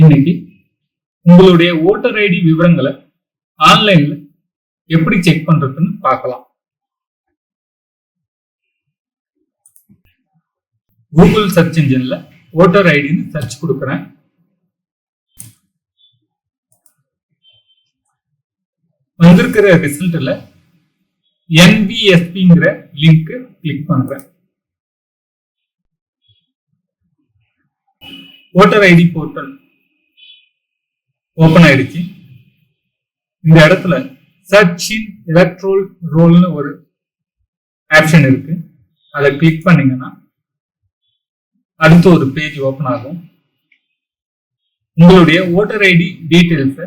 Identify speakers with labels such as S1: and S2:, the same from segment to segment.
S1: இன்னைக்கு உங்களுடைய voter ID விவரங்களை ஆன்லைன்ல எப்படி செக் பண்றதுன்னு பார்க்கலாம் கூகுள் சர்ச் இன்ஜின்ல ஓட்டர் ஐடின்னு சர்ச் கொடுக்குறேன் வந்திருக்கிற ரிசல்ட்ல என்பிஎஸ்பிங்கிற லிங்க் கிளிக் பண்றேன் ஓட்டர் ஐடி போர்ட்டல் ஓபன் ஆயிடுச்சு இந்த இடத்துல சர்ச் இன் எலக்ட்ரோல் ரோல்னு ஒரு ஆப்ஷன் இருக்கு அதை கிளிக் பண்ணீங்கன்னா அடுத்த ஒரு பேஜ் ஓப்பன் ஆகும் உங்களுடைய ஓட்டர் ஐடி டீட்டெயில்ஸை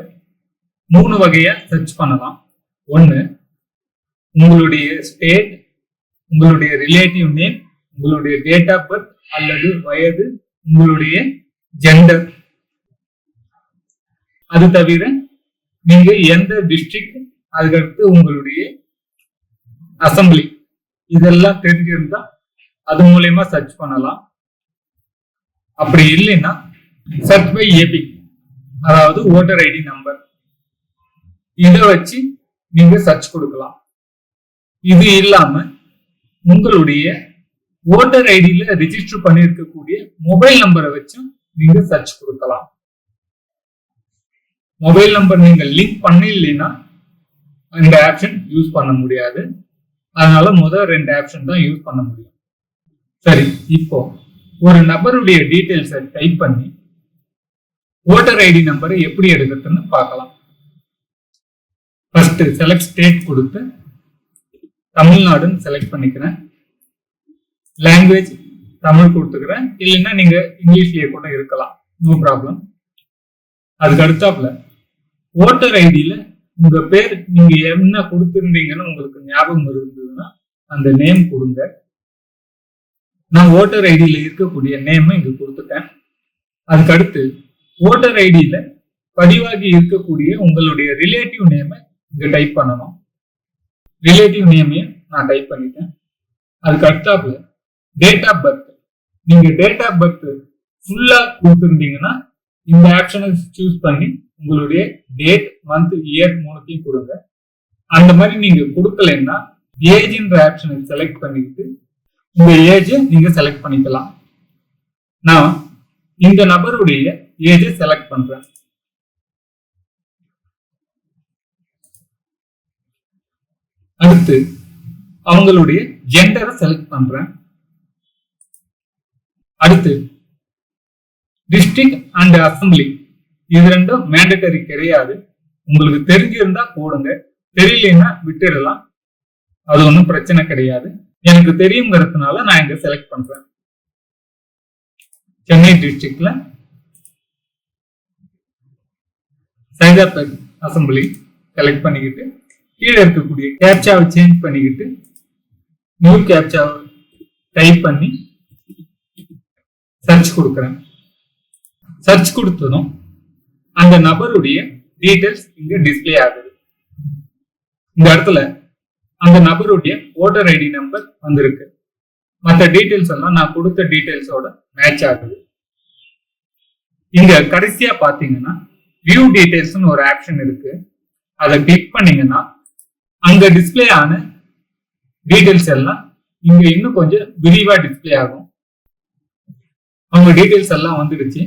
S1: மூணு வகையாக சர்ச் பண்ணலாம் ஒன்று உங்களுடைய ஸ்டேட் உங்களுடைய ரிலேட்டிவ் நேம் உங்களுடைய டேட் ஆஃப் பர்த் அல்லது வயது உங்களுடைய ஜெண்டர் அது தவிர நீங்க எந்த டிஸ்ட்ரிக்ட் அதுக்கடுத்து உங்களுடைய அசம்பிளி இதெல்லாம் தெரிஞ்சிருந்தா அது மூலயமா சர்ச் பண்ணலாம் அப்படி இல்லைன்னா சர்ச் பை ஏபி அதாவது ஓட்டர் ஐடி நம்பர் இதை வச்சு நீங்க சர்ச் கொடுக்கலாம் இது இல்லாம உங்களுடைய ஓட்டர் ஐடியில ரிஜிஸ்டர் பண்ணியிருக்கக்கூடிய மொபைல் நம்பரை வச்சும் நீங்க சர்ச் கொடுக்கலாம் மொபைல் நம்பர் நீங்க லிங்க் பண்ணலைன்னா இந்த ஆப்ஷன் யூஸ் பண்ண முடியாது அதனால முதல் ரெண்டு ஆப்ஷன் தான் யூஸ் பண்ண முடியும் சரி இப்போ ஒரு நபருடைய டீட்டெயில்ஸை டைப் பண்ணி ஓட்டர் ஐடி நம்பரை எப்படி எடுக்கிறதுன்னு பார்க்கலாம் ஃபர்ஸ்ட் செலக்ட் ஸ்டேட் கொடுத்து தமிழ்நாடுன்னு செலக்ட் பண்ணிக்கிறேன் லாங்குவேஜ் தமிழ் கொடுத்துக்கிறேன் இல்லைன்னா நீங்க இங்கிலீஷ்லயே கூட இருக்கலாம் நோ ப்ராப்ளம் அதுக்கு அடுத்தாப்புல ஓட்டர் ஐடியில உங்க பேர் நீங்க என்ன கொடுத்துருந்தீங்கன்னு உங்களுக்கு ஞாபகம் இருந்ததுன்னா அந்த நேம் கொடுங்க நான் ஓட்டர் ஐடியில் இருக்கக்கூடிய நேமை இங்கே கொடுத்துட்டேன் அதுக்கடுத்து ஓட்டர் ஐடியில் பதிவாகி இருக்கக்கூடிய உங்களுடைய ரிலேட்டிவ் நேமை இங்கே டைப் பண்ணணும் ரிலேட்டிவ் நேமையும் நான் டைப் பண்ணிட்டேன் அதுக்கு டேட் ஆஃப் பர்த் நீங்கள் டேட் ஆஃப் பர்த் ஃபுல்லாக கொடுத்துருந்தீங்கன்னா இந்த ஆப்ஷனை சூஸ் பண்ணி உங்களுடைய டேட் மந்த் இயர் மூணுத்தையும் கொடுங்க அந்த மாதிரி நீங்கள் கொடுக்கலைன்னா ஏஜ்ன்ற ஆப்ஷனை செலக்ட் பண்ணிக்கிட்டு இந்த ஏஜ் நீங்க செலக்ட் பண்ணிக்கலாம் நான் இந்த நபருடைய ஏஜ் செலக்ட் பண்றேன் அடுத்து அவங்களுடைய ஜெண்டரை செலக்ட் பண்றேன் அடுத்து டிஸ்ட்ரிக்ட் அண்ட் அசம்பிளி இது ரெண்டும் மேண்டட்டரி கிடையாது உங்களுக்கு தெரிஞ்சிருந்தா போடுங்க தெரியலன்னா விட்டுடலாம் அது ஒன்றும் பிரச்சனை கிடையாது எனக்கு தெரியுங்கிறதுனால நான் இங்க செலக்ட் பண்றேன் சென்னை டிஸ்ட்ரிக்ட்ல சைதாபேட் அசம்பிளி செலக்ட் பண்ணிக்கிட்டு கீழே இருக்கக்கூடிய கேப்சாவை சேஞ்ச் பண்ணிக்கிட்டு நியூ கேப்சாவை டைப் பண்ணி சர்ச் கொடுக்குறேன் சர்ச் கொடுத்ததும் அந்த நபருடைய டீட்டெயில்ஸ் இங்க டிஸ்பிளே ஆகுது இந்த இடத்துல அந்த நபருடைய ஓட்டர் ஐடி நம்பர் வந்திருக்கு மற்ற டீட்டெயில்ஸ் எல்லாம் நான் கொடுத்த டீட்டெயில்ஸோட மேட்ச் ஆகுது இங்க கடைசியா பாத்தீங்கன்னா வியூ டீட்டெயில்ஸ்னு ஒரு ஆப்ஷன் இருக்கு அதை கிளிக் பண்ணீங்கன்னா அங்க டிஸ்பிளே ஆன டீட்டெயில்ஸ் எல்லாம் இங்க இன்னும் கொஞ்சம் விரிவா டிஸ்பிளே ஆகும் அவங்க டீட்டெயில்ஸ் எல்லாம் வந்துடுச்சு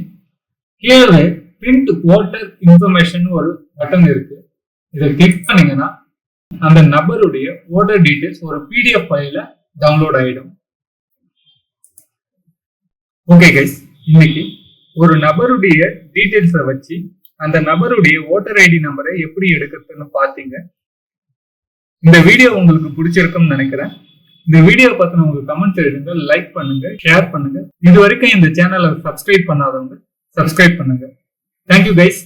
S1: கீழே பிரிண்ட் ஓட்டர் இன்ஃபர்மேஷன் ஒரு பட்டன் இருக்கு இதை கிளிக் பண்ணீங்கன்னா அந்த நபருடைய ஓட்டர் டீட்டெயில்ஸ் ஒரு பிடிஎஃப் ஃபைல டவுன்லோட் ஆகிடும் ஓகே கைஸ் இன்னைக்கு ஒரு நபருடைய டீட்டெயில்ஸை வச்சு அந்த நபருடைய ஓட்டர் ஐடி நம்பரை எப்படி எடுக்கிறதுன்னு பார்த்தீங்க இந்த வீடியோ உங்களுக்கு பிடிச்சிருக்கும்னு நினைக்கிறேன் இந்த வீடியோ பார்த்து உங்களுக்கு கமெண்ட்ஸ் எழுதுங்க லைக் பண்ணுங்க ஷேர் பண்ணுங்க இது வரைக்கும் இந்த சேனலை சப்ஸ்கிரைப் பண்ணாதவங்க சப்ஸ்கிரைப் பண்ணுங்க தேங்க்யூ கைஸ்